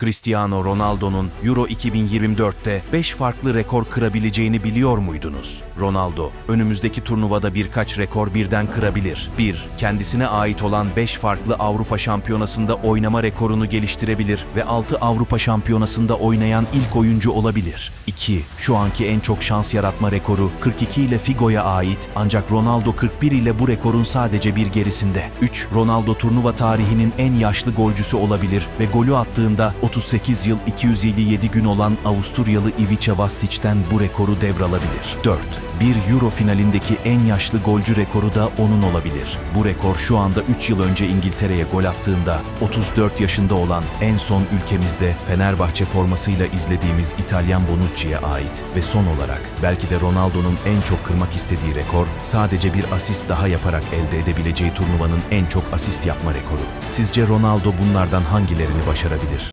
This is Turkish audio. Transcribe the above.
Cristiano Ronaldo'nun Euro 2024'te 5 farklı rekor kırabileceğini biliyor muydunuz? Ronaldo, önümüzdeki turnuvada birkaç rekor birden kırabilir. 1. Kendisine ait olan 5 farklı Avrupa Şampiyonası'nda oynama rekorunu geliştirebilir ve 6 Avrupa Şampiyonası'nda oynayan ilk oyuncu olabilir. 2. Şu anki en çok şans yaratma rekoru 42 ile Figo'ya ait ancak Ronaldo 41 ile bu rekorun sadece bir gerisinde. 3. Ronaldo turnuva tarihinin en yaşlı golcüsü olabilir ve golü attığında 38 yıl 257 gün olan Avusturyalı Ivica Vastic'ten bu rekoru devralabilir. 4. Bir Euro finalindeki en yaşlı golcü rekoru da onun olabilir. Bu rekor şu anda 3 yıl önce İngiltere'ye gol attığında 34 yaşında olan en son ülkemizde Fenerbahçe formasıyla izlediğimiz İtalyan Bonucci'ye ait ve son olarak belki de Ronaldo'nun en çok kırmak istediği rekor sadece bir asist daha yaparak elde edebileceği turnuvanın en çok asist yapma rekoru. Sizce Ronaldo bunlardan hangilerini başarabilir?